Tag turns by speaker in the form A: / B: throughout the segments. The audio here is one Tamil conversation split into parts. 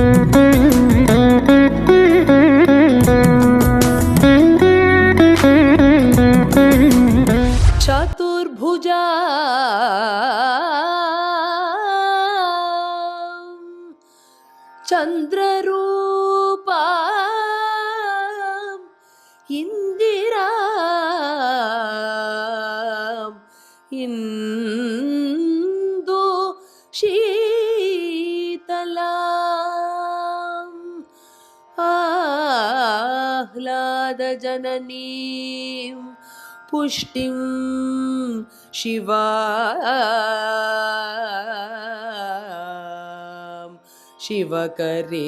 A: Mm-hmm. पुष्टिं शिवा शिवकरे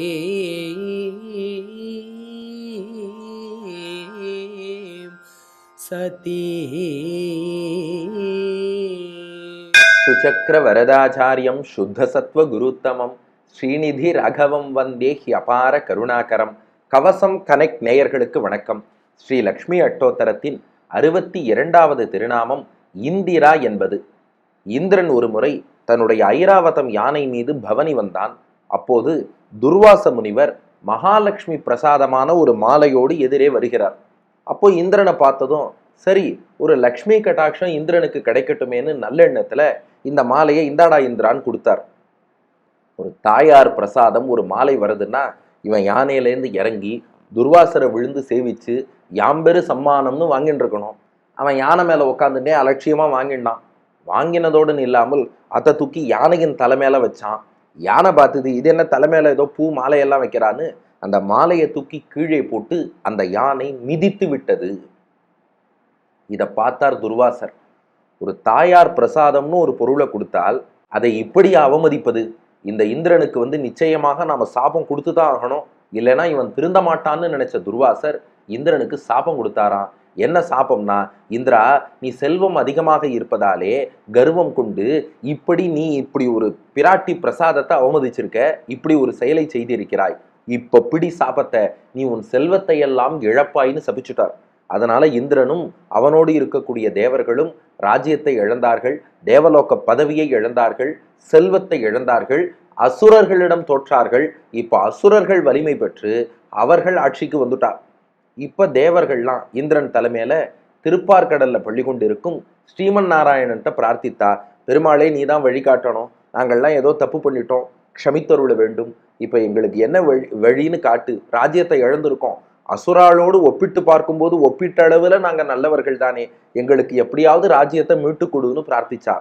A: सती
B: तुचक्रवरदाचार्यं शुद्धसत्त्वगुरुत्तमं श्रीनिधिराघवं वन्दे ह्यपारकरुणाकरम् கவசம் கனெக்ட் நேயர்களுக்கு வணக்கம். ஸ்ரீ லக்ஷ்மி அட்டோத்தரத்தின் அறுபத்தி இரண்டாவது திருநாமம் இந்திரா என்பது. இந்திரன் ஒரு முறை தன்னுடைய ஐராவதம் யானை மீது பவனி வந்தான். அப்போது துர்வாச முனிவர் மகாலட்சுமி பிரசாதமான ஒரு மாலையோடு எதிரே வருகிறார். அப்போ இந்திரனை பார்த்ததும் சரி ஒரு லக்ஷ்மி கட்டாட்சம் இந்திரனுக்கு கிடைக்கட்டுமேன்னு நல்லெண்ணத்தில் இந்த மாலையை இந்தாடா இந்திரான்னு கொடுத்தார். ஒரு தாயார் பிரசாதம் ஒரு மாலை வருதுன்னா இவன் யானையிலேருந்து இறங்கி துர்வாசரை விழுந்து சேவிச்சு யாம்பெரு சம்மானம்னு வாங்கிட்டு இருக்கணும் அவன் யானை மேலே உட்காந்துட்டே அலட்சியமாக வாங்கினான் வாங்கினதோடு இல்லாமல் அதை தூக்கி யானையின் தலைமையில வச்சான். யானை பார்த்தது இது என்ன தலைமையில ஏதோ பூ மாலையெல்லாம் வைக்கிறான்னு? அந்த மாலையை தூக்கி கீழே போட்டு அந்த யானை மிதித்து விட்டது. இதை பார்த்தார் துர்வாசர். ஒரு தாயார் பிரசாதம்னு ஒரு பொருளை கொடுத்தால் அதை இப்படி அவமதிப்பது? இந்த இந்திரனுக்கு வந்து நிச்சயமாக நாம் சாபம் கொடுத்து தான் ஆகணும். இல்லைன்னா இவன் திருந்த மாட்டான்னு நினைச்ச துர்வாசர் இந்திரனுக்கு சாபம் கொடுத்தாராம். என்ன சாபம்னா இந்திரா நீ செல்வம் அதிகமாக இருப்பதாலே கர்வம் கொண்டு இப்படி நீ இப்படி ஒரு பிராட்டி பிரசாதத்தை அவமதிச்சிருக்க இப்படி ஒரு செயலை செய்திருக்கிறாய். இப்போ பிடி சாபத்தை நீ உன் செல்வத்தை எல்லாம் இழப்பாயின்னு சபிச்சுட்டார். அதனால இந்திரனும் அவனோடு இருக்கக்கூடிய தேவர்களும் ராஜ்யத்தை இழந்தார்கள் தேவலோக பதவியை இழந்தார்கள் செல்வத்தை இழந்தார்கள் அசுரர்களிடம் தோற்றார்கள். இப்போ அசுரர்கள் வலிமை பெற்று அவர்கள் ஆட்சிக்கு வந்துட்டார் இப்போ தேவர்கள்லாம் இந்திரன் தலைமையில் திருப்பார்கடல்ல பள்ளி கொண்டு இருக்கும். ஸ்ரீமன் நாராயணன்ட்ட பிரார்த்தித்தா பெருமாளே நீ தான் வழிகாட்டணும் நாங்கள்லாம் ஏதோ தப்பு பண்ணிட்டோம். க்ஷமித்தருள வேண்டும். இப்போ எங்களுக்கு என்ன வழி வழின்னு காட்டு. ராஜ்யத்தை இழந்திருக்கோம். அசுராளோடு ஒப்பிட்டு பார்க்கும்போது ஒப்பீட்ட அளவில் நாங்கள் நல்லவர்கள் தானே. எங்களுக்கு எப்படியாவது ராஜ்யத்தை மீட்டு கொடுன்னு பிரார்த்திச்சா.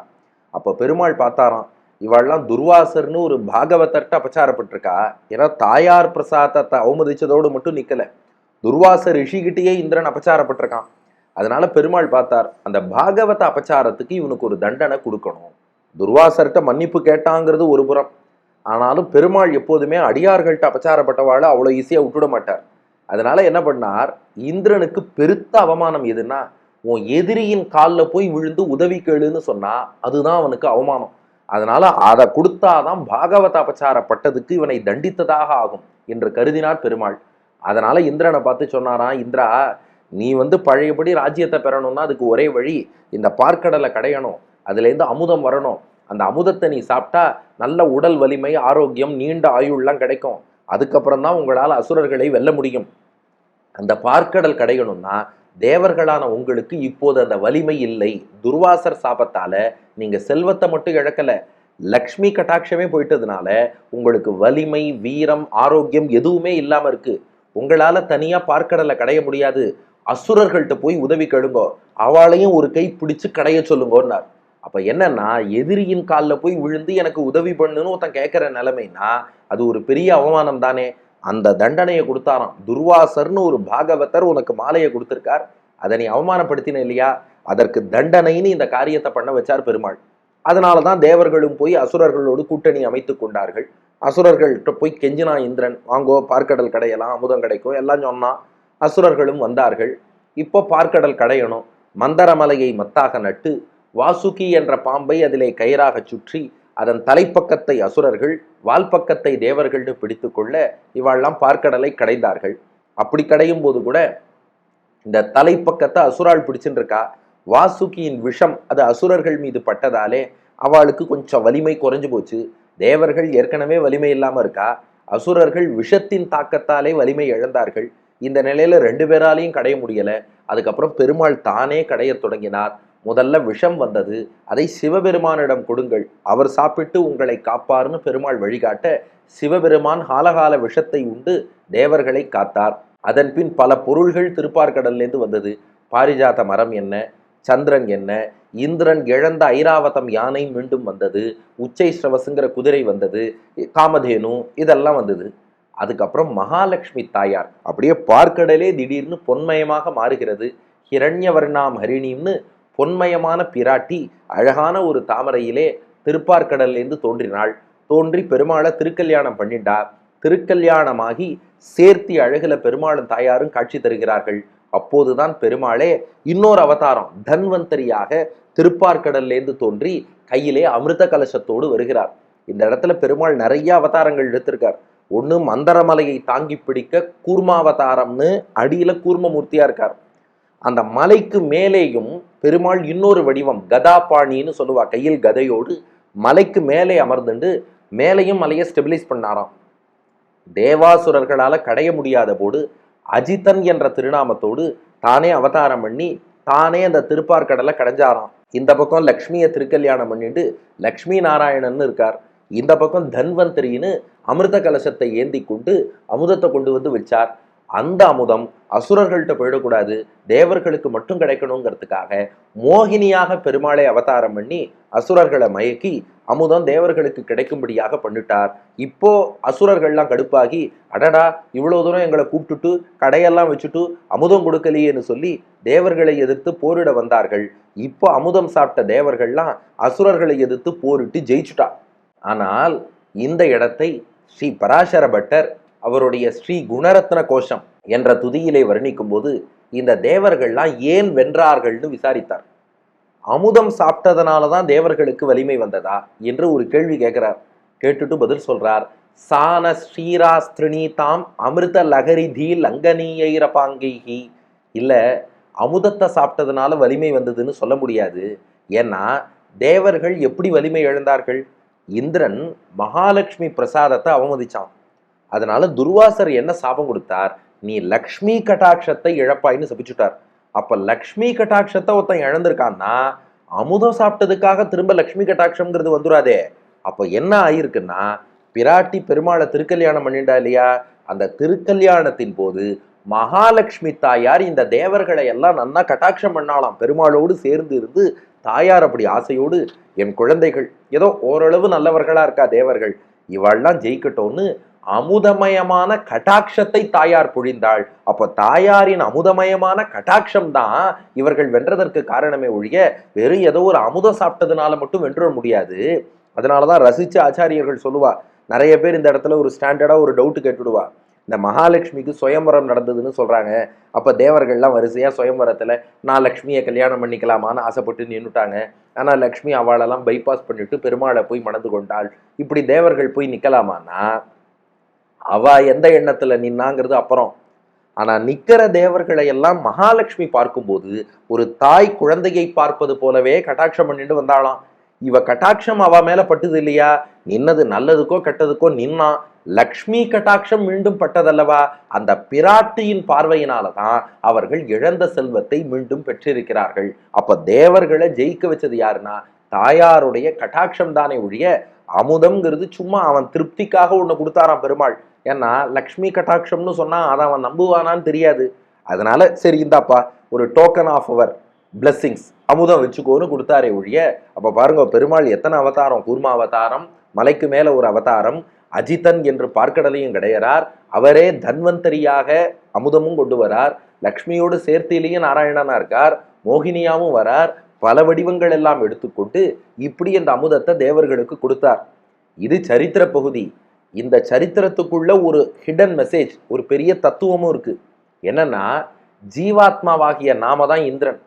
B: அப்போ பெருமாள் பார்த்தாராம். இவாள்லாம் துர்வாசர்னு ஒரு பாகவதர்கிட்ட அபச்சாரப்பட்டிருக்கா. ஏன்னா தாயார் பிரசாதத்தை அவமதிச்சதோடு மட்டும் நிற்கலை துர்வாச ரிஷிகிட்டேயே இந்திரன் அபச்சாரப்பட்டிருக்கான். அதனால பெருமாள் பார்த்தார் அந்த பாகவத அபச்சாரத்துக்கு இவனுக்கு ஒரு தண்டனை கொடுக்கணும். துர்வாசர்கிட்ட மன்னிப்பு கேட்டாங்கிறது ஒரு புறம். ஆனாலும் பெருமாள் எப்போதுமே அடியார்கள்ட்ட அபச்சாரப்பட்டவாளை அவ்வளோ ஈஸியாக விட்டுட மாட்டார். அதனால என்ன பண்ணார் இந்திரனுக்கு பெருத்த அவமானம் எதுன்னா உன் எதிரியின் காலில் போய் விழுந்து உதவி கேளுன்னு சொன்னா அதுதான் அவனுக்கு அவமானம். அதனால அதை கொடுத்தாதான் பாகவத அபச்சாரப்பட்டதுக்கு இவனை தண்டித்ததாக ஆகும் என்று கருதினார் பெருமாள். அதனால இந்திரனை பார்த்து சொன்னாராம் இந்திரா நீ வந்து பழையபடி ராஜ்யத்தை பெறணும்னா அதுக்கு ஒரே வழி இந்த பார்க்கடலை கடையணும் அதுலேருந்து அமுதம் வரணும். அந்த அமுதத்தை நீ சாப்பிட்டா நல்ல உடல் வலிமை ஆரோக்கியம் நீண்ட ஆயுள்லாம் கிடைக்கும். அதுக்கப்புறம் தான் உங்களால் அசுரர்களை வெல்ல முடியும். அந்த பார்க்கடல் கடையணும்னா தேவர்களான உங்களுக்கு இப்போது அந்த வலிமை இல்லை. துர்வாசர் சாபத்தால நீங்க செல்வத்தை மட்டும் இழக்கல. லக்ஷ்மி கட்டாட்சமே போயிட்டதுனால உங்களுக்கு வலிமை வீரம் ஆரோக்கியம் எதுவுமே இல்லாம இருக்கு. உங்களால தனியா பார்க்கடலை கடைய முடியாது. அசுரர்கள்ட்ட போய் உதவி கெடுங்கோ அவளையும் ஒரு கை பிடிச்சு கடைய சொல்லுங்கன்னார். அப்ப என்னன்னா எதிரியின் காலில் போய் விழுந்து எனக்கு உதவி பண்ணுன்னு ஒருத்தன் கேட்கிற நிலைமைனா அது ஒரு பெரிய அவமானம் தானே அந்த தண்டனையை கொடுத்தாராம். துர்வாசர்னு ஒரு பாகவதர் உனக்கு மாலையை கொடுத்துருக்கார். அதை நீ அவமானப்படுத்தின இல்லையா? அதற்கு தண்டனைன்னு இந்த காரியத்தை பண்ண வச்சார் பெருமாள். அதனால தான் தேவர்களும் போய் அசுரர்களோடு கூட்டணி அமைத்து கொண்டார்கள். அசுரர்கள்ட்ட போய் கெஞ்சினா இந்திரன் வாங்கோ பார்க்கடல் கடையலாம் அமுதம் கிடைக்கும் எல்லாம் சொன்னான் அசுரர்களும் வந்தார்கள். இப்போ பார்க்கடல் கடையணும். மந்தரமலையை மத்தாக நட்டு வாசுகி என்ற பாம்பை அதிலே கயிறாக சுற்றி அதன் தலைப்பக்கத்தை அசுரர்கள் வால்பக்கத்தை தேவர்கள்னு பிடித்து கொள்ள இவாள்லாம் பார்க்கடலை கடைந்தார்கள். அப்படி கடையும் போது கூட இந்த தலைப்பக்கத்தை அசுரால் பிடிச்சுட்டு வாசுகியின் விஷம் அது அசுரர்கள் மீது பட்டதாலே அவளுக்கு கொஞ்சம் வலிமை குறைஞ்சு போச்சு. தேவர்கள் ஏற்கனவே வலிமை இல்லாமல் இருக்கா. அசுரர்கள் விஷத்தின் தாக்கத்தாலே வலிமை இழந்தார்கள். இந்த நிலையில ரெண்டு பேராலையும் கடைய முடியல. அதுக்கப்புறம் பெருமாள் தானே கடையத் தொடங்கினார். முதல்ல விஷம் வந்தது. அதை சிவபெருமானிடம் கொடுங்கள். அவர் சாப்பிட்டு உங்களை காப்பார்னு பெருமாள் வழிகாட்ட சிவபெருமான் காலகால விஷத்தை உண்டு தேவர்களை காத்தார். அதன் பின் பல பொருள்கள் திருப்பார்கடல்லேருந்து வந்தது. பாரிஜாத மரம் என்ன? சந்திரன் என்ன? இந்திரன் இழந்த ஐராவதம் யானை மீண்டும் வந்தது. உச்சை ஸ்ரவசுங்கிற குதிரை வந்தது. காமதேனு இதெல்லாம் வந்தது. அதுக்கப்புறம் மகாலட்சுமி தாயார். அப்படியே பார்க்கடலே திடீர்னு பொன்மயமாக மாறுகிறது. ஹிரண்யவர்ணாம் ஹரிணின்னு பொன்மயமான பிராட்டி அழகான ஒரு தாமரையிலே திருப்பார்கடல்லேருந்து தோன்றினாள். தோன்றி பெருமாளை திருக்கல்யாணம் பண்ணிட்டா. திருக்கல்யாணமாகி சேர்த்தி அழகுல பெருமாளும் தாயாரும் காட்சி தருகிறார்கள். அப்போதுதான் பெருமாளே இன்னொரு அவதாரம் தன்வந்தரியாக திருப்பார்கடல்லேருந்து தோன்றி கையிலே அமிர்த கலசத்தோடு வருகிறார். இந்த இடத்துல பெருமாள் நிறைய அவதாரங்கள் எடுத்திருக்கார். ஒன்று மந்தரமலையை தாங்கி பிடிக்க கூர்மாவதாரம்னு அடியில் கூர்மமூர்த்தியாக இருக்கார். அந்த மலைக்கு மேலேயும் பெருமாள் இன்னொரு வடிவம் கதாபாணின்னு சொல்லுவா கையில் கதையோடு மலைக்கு மேலே அமர்ந்துண்டு மேலையும் மலையை ஸ்டெபிலைஸ் பண்ணாராம். தேவாசுரர்களால் கடைய முடியாத போது அஜிதன் என்ற திருநாமத்தோடு தானே அவதாரம் பண்ணி தானே அந்த திருப்பார்கடலை கடைஞ்சாராம். இந்த பக்கம் லக்ஷ்மியை திருக்கல்யாணம் பண்ணிட்டு லக்ஷ்மி நாராயணன் இருக்கார். இந்த பக்கம் தன்வந்திரின்னு அமிர்த கலசத்தை ஏந்தி கொண்டு அமுதத்தை கொண்டு வந்து வச்சார். அந்த அமுதம் அசுரர்கள்ட்ட போயிடக்கூடாது தேவர்களுக்கு மட்டும் கிடைக்கணுங்கிறதுக்காக மோகினியாக பெருமாளை அவதாரம் பண்ணி அசுரர்களை மயக்கி அமுதம் தேவர்களுக்கு கிடைக்கும்படியாக பண்ணிட்டார். இப்போ அசுரர்கள்லாம் கடுப்பாகி அடடா இவ்வளோ தூரம் எங்களை கூப்பிட்டுட்டு கடையெல்லாம் வச்சுட்டு அமுதம் கொடுக்கலையேன்னு சொல்லி தேவர்களை எதிர்த்து போரிட வந்தார்கள். இப்போ அமுதம் சாப்பிட்ட தேவர்கள்லாம் அசுரர்களை எதிர்த்து போரிட்டு ஜெயிச்சுட்டா. ஆனால் இந்த இடத்தை ஸ்ரீ பராசர பட்டர் அவருடைய ஸ்ரீ குணரத்ன கோஷம் என்ற துதியிலே வர்ணிக்கும் போது இந்த தேவர்கள்லாம் ஏன் வென்றார்கள்னு விசாரித்தார். அமுதம் சாப்பிட்டதனால தான் தேவர்களுக்கு வலிமை வந்ததா என்று ஒரு கேள்வி கேட்கிறார். கேட்டுட்டு பதில் சொல்றார். சான ஸ்ரீராஸ்திரிணி தாம் அமிர்த லகரி தீ லங்கனீயரபாங்கி இல்லை அமுதத்தை சாப்பிட்டதுனால வலிமை வந்ததுன்னு சொல்ல முடியாது. ஏன்னா தேவர்கள் எப்படி வலிமை இழந்தார்கள்? இந்திரன் மகாலட்சுமி பிரசாதத்தை அவமதிச்சான். அதனால துர்வாசர் என்ன சாபம் கொடுத்தார்? நீ லக்ஷ்மி கட்டாட்சத்தை இழப்பாயின்னு சபிச்சுட்டார். அப்ப லக்ஷ்மி கட்டாட்சத்தை ஒருத்தன் இழந்திருக்கான்னா அமுதம் சாப்பிட்டதுக்காக திரும்ப லக்ஷ்மி கட்டாட்சம்ங்கிறது வந்துடாதே அப்ப என்ன ஆயிருக்குன்னா பிராட்டி பெருமாளை திருக்கல்யாணம் பண்ணிண்டா இல்லையா? அந்த திருக்கல்யாணத்தின் போது மகாலட்சுமி தாயார் இந்த தேவர்களை எல்லாம் நன்னா கட்டாட்சம் பண்ணாலாம் பெருமாளோடு சேர்ந்து இருந்து தாயார் அப்படி ஆசையோடு என் குழந்தைகள் ஏதோ ஓரளவு நல்லவர்களா இருக்கா தேவர்கள்? இவள்லாம் ஜெயிக்கட்டோன்னு அமுதமயமான கட்டாட்சத்தை தாயார் பொழிந்தாள். அப்போ தாயாரின் அமுதமயமான கட்டாட்சம் தான் இவர்கள் வென்றதற்கு காரணமே ஒழிய வெறும் ஏதோ ஒரு அமுதம் சாப்பிட்டதுனால மட்டும் வென்ற முடியாது. அதனாலதான் ரசிச்சு ஆச்சாரியர்கள் சொல்லுவா நிறைய பேர் இந்த இடத்துல ஒரு ஸ்டாண்டர்டா ஒரு டவுட் கேட்டுடுவா. இந்த மகாலட்சுமிக்கு சுயம்பரம் நடந்ததுன்னு சொல்றாங்க. அப்ப தேவர்கள்லாம் வரிசையா சுயம்பரத்துல நான் லக்ஷ்மியை கல்யாணம் பண்ணிக்கலாமான்னு ஆசைப்பட்டு நின்றுட்டாங்க ஆனா லக்ஷ்மி அவளெல்லாம் பைபாஸ் பண்ணிட்டு பெருமாளை போய் மணந்து கொண்டாள். இப்படி தேவர்கள் போய் நிக்கலாமான்னா அவ எந்த எண்ணத்துல நின்னாங்கிறது அப்புறம். ஆனா நிக்கிற தேவர்களை எல்லாம் மகாலட்சுமி பார்க்கும்போது ஒரு தாய் குழந்தையை பார்ப்பது போலவே கட்டாட்சம் பண்ணிட்டு வந்தாளாம். இவ கட்டாட்சம் அவ மேல பட்டுது இல்லையா? நின்னது நல்லதுக்கோ கெட்டதுக்கோ நின்னா லக்ஷ்மி கட்டாட்சம் மீண்டும் பட்டதல்லவா? அந்த பிராட்டியின் பார்வையினால தான் அவர்கள் இழந்த செல்வத்தை மீண்டும் பெற்றிருக்கிறார்கள். அப்ப தேவர்களை ஜெயிக்க வச்சது யாருன்னா தாயாருடைய கட்டாட்சம் தானே ஒழிய அமுதம்ங்கிறது சும்மா அவன் திருப்திக்காக ஒன்று கொடுத்தாராம் பெருமாள். ஏன்னா லக்ஷ்மி கட்டாட்சம்னு சொன்னால் அதை அவன் நம்புவானான்னு தெரியாது. அதனால சரி இந்தாப்பா ஒரு டோக்கன் ஆஃப் அவர் பிளஸ்ஸிங்ஸ் அமுதம் வச்சுக்கோன்னு கொடுத்தாரே ஒழிய அப்போ பாருங்க பெருமாள் எத்தனை அவதாரம்? கூர்மா அவதாரம் மலைக்கு மேலே ஒரு அவதாரம் அஜிதன் என்று பார்க்கடலையும் கிடையறார் அவரே தன்வந்தரியாக அமுதமும் கொண்டு வரார் லக்ஷ்மியோடு சேர்த்திலேயும் நாராயணனா இருக்கார் மோகினியாவும் வரார் பல வடிவங்கள் எல்லாம் எடுத்துக்கொண்டு இப்படி அந்த அமுதத்தை தேவர்களுக்கு கொடுத்தார். இது சரித்திர பகுதி. இந்த சரித்திரத்துக்குள்ள ஒரு ஹிடன் மெசேஜ் ஒரு பெரிய தத்துவமும் இருக்கு. என்னன்னா ஜீவாத்மாவாகிய நாம தான் இந்திரன்.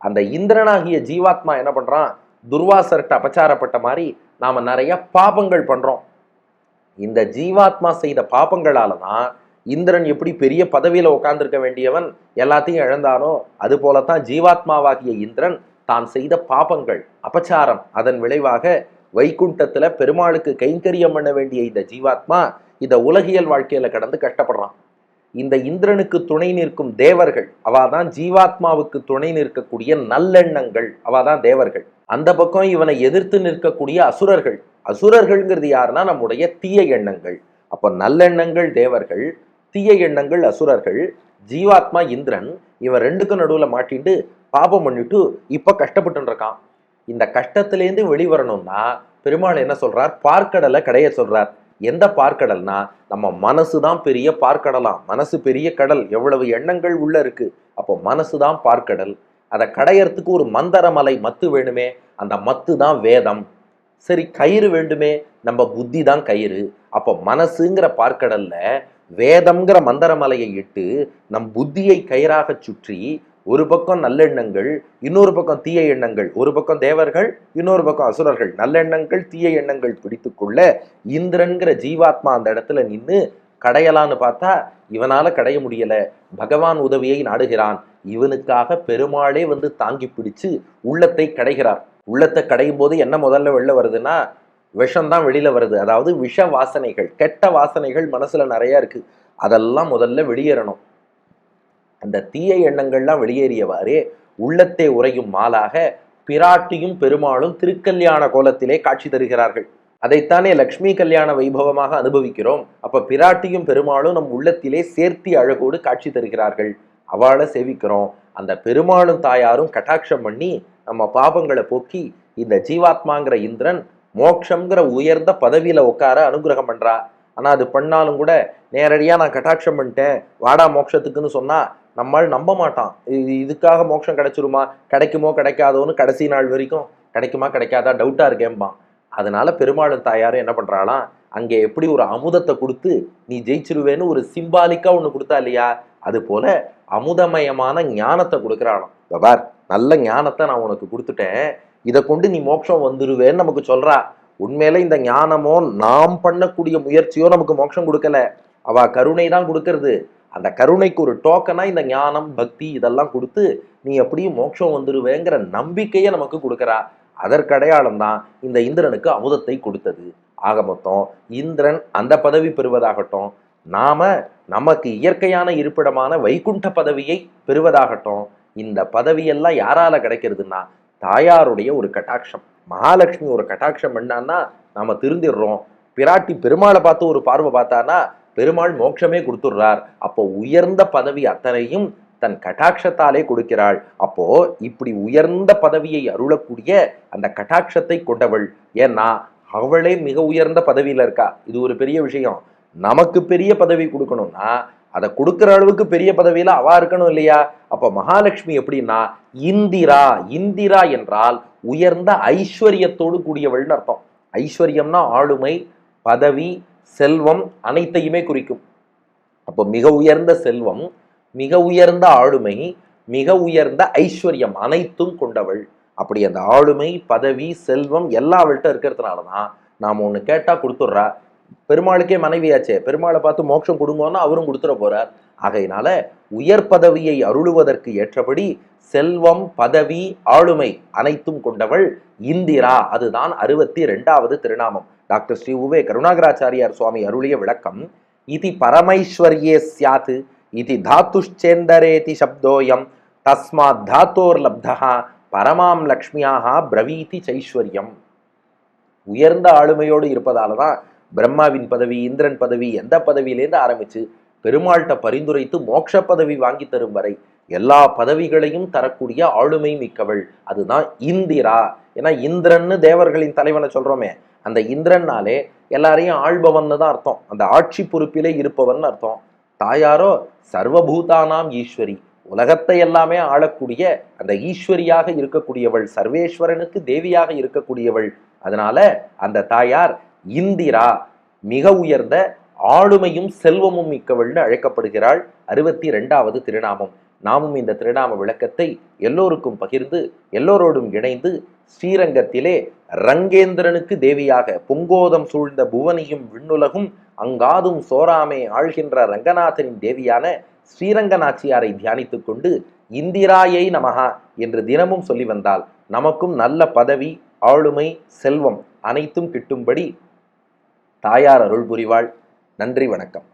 B: அந்த இந்திரனாகிய ஜீவாத்மா என்ன பண்றான்? துர்வாசர்கிட்ட அபச்சாரப்பட்ட மாதிரி நாம நிறைய பாபங்கள் பண்றோம். இந்த ஜீவாத்மா செய்த பாபங்களால தான் இந்திரன் எப்படி பெரிய பதவியில உட்கார்ந்துருக்க வேண்டியவன் எல்லாத்தையும் இழந்தானோ அது போலத்தான் ஜீவாத்மாவாகிய இந்திரன் தான் செய்த பாபங்கள் அபச்சாரம். அதன் விளைவாக வைகுண்டத்தில் பெருமாளுக்கு கைங்கரியம் பண்ண வேண்டிய இந்த ஜீவாத்மா இந்த உலகியல் வாழ்க்கையில கடந்து கஷ்டப்படுறான். இந்த இந்திரனுக்கு துணை நிற்கும் தேவர்கள் அவாதான் ஜீவாத்மாவுக்கு துணை நிற்கக்கூடிய நல்லெண்ணங்கள் அவாதான் தேவர்கள். அந்த பக்கம் இவனை எதிர்த்து நிற்கக்கூடிய அசுரர்கள். அசுரர்கள்ங்கிறது யாருன்னா நம்முடைய தீய எண்ணங்கள். அப்போ நல்லெண்ணங்கள் தேவர்கள் தீய எண்ணங்கள் அசுரர்கள் ஜீவாத்மா இந்திரன் இவன் ரெண்டுக்கும் நடுவில் மாட்டிட்டு பாபம் பண்ணிட்டு இப்போ கஷ்டப்பட்டு இருக்கான் இந்த கஷ்டத்திலேருந்து வெளிவரணும்னா பெருமாள் என்ன சொல்றார்? பார்க்கடலை கடைய சொல்றார். எந்த பார்க்கடல்னா நம்ம மனசு தான் பெரிய பார்க்கடலாம். மனசு பெரிய கடல். எவ்வளவு எண்ணங்கள் உள்ள இருக்கு. அப்போ மனசு தான் பார்க்கடல். அதை கடையறதுக்கு ஒரு மந்தரமலை மத்து வேணுமே. அந்த மத்து தான் வேதம். சரி கயிறு வேண்டுமே. நம்ம புத்தி தான் கயிறு. அப்போ மனசுங்கிற பார்க்கடல்ல வேதம்ங்கிற மந்தரமலையை இட்டு நம் புத்தியை கயிறாக சுற்றி ஒரு பக்கம் நல்லெண்ணங்கள் இன்னொரு பக்கம் தீய எண்ணங்கள். ஒரு பக்கம் தேவர்கள் இன்னொரு பக்கம் அசுரர்கள். நல்லெண்ணங்கள் தீய எண்ணங்கள் பிடித்துக்கொள்ள இந்திரன்கிற ஜீவாத்மா அந்த இடத்துல நின்று கடையலான்னு பார்த்தா இவனால கடைய முடியல. பகவான் உதவியை நாடுகிறான். இவனுக்காக பெருமாளே வந்து தாங்கி பிடிச்சு உள்ளத்தை கடைகிறார். உள்ளத்தை கடையும் போது என்ன முதல்ல வெளில வருதுன்னா விஷம்தான் வெளியில வருது. அதாவது விஷ வாசனைகள் கெட்ட வாசனைகள் மனசுல நிறைய இருக்கு. அதெல்லாம் முதல்ல வெளியேறணும். அந்த தீய எண்ணங்கள்லாம் வெளியேறியவாறே உள்ளத்தை உறையும் மாலாக பிராட்டியும் பெருமாளும் திருக்கல்யாண கோலத்திலே காட்சி தருகிறார்கள். அதைத்தானே லக்ஷ்மி கல்யாண வைபவமாக அனுபவிக்கிறோம். அப்ப பிராட்டியும் பெருமாளும் நம் உள்ளத்திலே சேர்த்தி அழகோடு காட்சி தருகிறார்கள். அவளை சேவிக்கிறோம். அந்த பெருமாளும் தாயாரும் கட்டாட்சம் பண்ணி நம்ம பாபங்களை போக்கி இந்த ஜீவாத்மாங்கிற இந்திரன் மோக்ஷங்கிற உயர்ந்த பதவியில உட்கார அனுகிரகம் பண்றா. ஆனா அது பண்ணாலும் கூட நேரடியா நான் கட்டாட்சம் பண்ணிட்டேன். வாடா மோட்சத்துக்குன்னு சொன்னா நம்மால் நம்ப மாட்டான். இது இதுக்காக மோட்சம் கிடைச்சிருமா? கிடைக்குமோ கிடைக்காதோன்னு கடைசி நாள் வரைக்கும் கிடைக்குமா கிடைக்காதா டவுட்டாக இருக்கேம்பான். அதனால பெருமாளும் தாயாரும் என்ன பண்ணுறாளாம் அங்கே எப்படி ஒரு அமுதத்தை கொடுத்து நீ ஜெயிச்சிருவேன்னு ஒரு சிம்பாலிக்காக ஒன்று கொடுத்தா இல்லையா? அது போல அமுதமயமான ஞானத்தை கொடுக்குறாளாம் இதோ பார் நல்ல ஞானத்தை நான் உனக்கு கொடுத்துட்டேன். இதை கொண்டு நீ மோட்சம் வந்துருவேன்னு நமக்கு சொல்கிறா உண்மையில இந்த ஞானமோ நாம் பண்ணக்கூடிய முயற்சியோ நமக்கு மோட்சம் கொடுக்கல. அவ கருணை தான் கொடுக்கறது. அந்த கருணைக்கு ஒரு டோக்கனாக இந்த ஞானம் பக்தி இதெல்லாம் கொடுத்து நீ எப்படியும் மோட்சம் வந்துடுவேங்கிற நம்பிக்கையை நமக்கு கொடுக்குறா. அதற்கடையாளம் தான் இந்த இந்திரனுக்கு அமுதத்தை கொடுத்தது. ஆக மொத்தம் இந்திரன் அந்த பதவி பெறுவதாகட்டும் நாம நமக்கு இயற்கையான இருப்பிடமான வைகுண்ட பதவியை பெறுவதாகட்டும் இந்த பதவியெல்லாம் யாரால கிடைக்கிறதுன்னா தாயாருடைய ஒரு கட்டாட்சம். மகாலட்சுமி ஒரு கட்டாட்சம் என்னன்னா நாம திருந்திடுறோம். பிராட்டி பெருமாளை பார்த்து ஒரு பார்வை பார்த்தானா பெருமாள் மோட்சமே கொடுத்துடுறார். அப்போ உயர்ந்த பதவி அத்தனையும் தன் கட்டாட்சத்தாலே கொடுக்கிறாள். அப்போ இப்படி உயர்ந்த பதவியை அருளக்கூடிய அந்த கட்டாட்சத்தை கொண்டவள். ஏன்னா அவளே மிக உயர்ந்த பதவியில் இருக்கா? இது ஒரு பெரிய விஷயம். நமக்கு பெரிய பதவி கொடுக்கணும்னா அதை கொடுக்குற அளவுக்கு பெரிய பதவியில் அவா இருக்கணும் இல்லையா? அப்போ மகாலட்சுமி எப்படின்னா இந்திரா இந்திரா என்றால் உயர்ந்த ஐஸ்வர்யத்தோடு கூடியவள்னு அர்த்தம். ஐஸ்வர்யம்னா ஆளுமை பதவி செல்வம் அனைத்தையுமே குறிக்கும். அப்போ மிக உயர்ந்த செல்வம் மிக உயர்ந்த ஆளுமை மிக உயர்ந்த ஐஸ்வர்யம் அனைத்தும் கொண்டவள். அப்படி அந்த ஆளுமை பதவி செல்வம் எல்லாவள்கிட்ட இருக்கிறதுனால தான் நாம் ஒன்று கேட்டால் கொடுத்துட்றா. பெருமாளுக்கே மனைவியாச்சே. பெருமாளை பார்த்து மோட்சம் கொடுங்கன்னா அவரும் கொடுத்துட போறார். ஆகையினால உயர் பதவியை அருளுவதற்கு ஏற்றபடி செல்வம் பதவி ஆளுமை அனைத்தும் கொண்டவள் இந்திரா. அதுதான் அறுபத்தி ரெண்டாவது திருநாமம். டாக்டர் ஸ்ரீ உவே கருணாகராச்சாரியார் சுவாமி அருளிய விளக்கம் இதி பரமைஸ்வர்யே சியாத் இதி தாத்துஷ்சேந்தரேதி சப்தோயம் தஸ்மாத் தாத்தோர் லப்தா பரமாம் லக்ஷ்மியாக பிரவீதி சைஸ்வர்யம். உயர்ந்த ஆளுமையோடு இருப்பதால தான் பிரம்மாவின் பதவி இந்திரன் பதவி எந்த பதவியிலேருந்து ஆரம்பிச்சு பெருமாள்கிட்ட பரிந்துரைத்து மோட்ச பதவி வாங்கி தரும் வரை எல்லா பதவிகளையும் தரக்கூடிய ஆளுமை மிக்கவள் அதுதான் இந்திரா. ஏன்னா இந்திரன்னு தேவர்களின் தலைவனை சொல்றோமே அந்த இந்திரன்னாலே எல்லாரையும் ஆள்பவன் தான் அர்த்தம். அந்த ஆட்சி பொறுப்பிலே இருப்பவன் அர்த்தம். தாயாரோ சர்வபூதானாம் ஈஸ்வரி. உலகத்தை எல்லாமே ஆளக்கூடிய அந்த ஈஸ்வரியாக இருக்கக்கூடியவள் சர்வேஸ்வரனுக்கு தேவியாக இருக்கக்கூடியவள். அதனால அந்த தாயார் இந்திரா மிக உயர்ந்த ஆளுமையும் செல்வமும் மிக்கவள்னு அழைக்கப்படுகிறாள் அறுபத்தி ரெண்டாவது திருநாமம். நாமும் இந்த திருநாம விளக்கத்தை எல்லோருக்கும் பகிர்ந்து எல்லோரோடும் இணைந்து ஸ்ரீரங்கத்திலே ரங்கேந்திரனுக்கு தேவியாக பொங்கோதம் சூழ்ந்த புவனியும் விண்ணுலகும் அங்காதும் சோராமே ஆழ்கின்ற ரங்கநாதனின் தேவியான ஸ்ரீரங்க நாச்சியாரை தியானித்துக் கொண்டு இந்திராயை நமகா என்று தினமும் சொல்லி வந்தால் நமக்கும் நல்ல பதவி ஆளுமை செல்வம் அனைத்தும் கிட்டும்படி தாயார் அருள் புரிவாள் நன்றி வணக்கம்.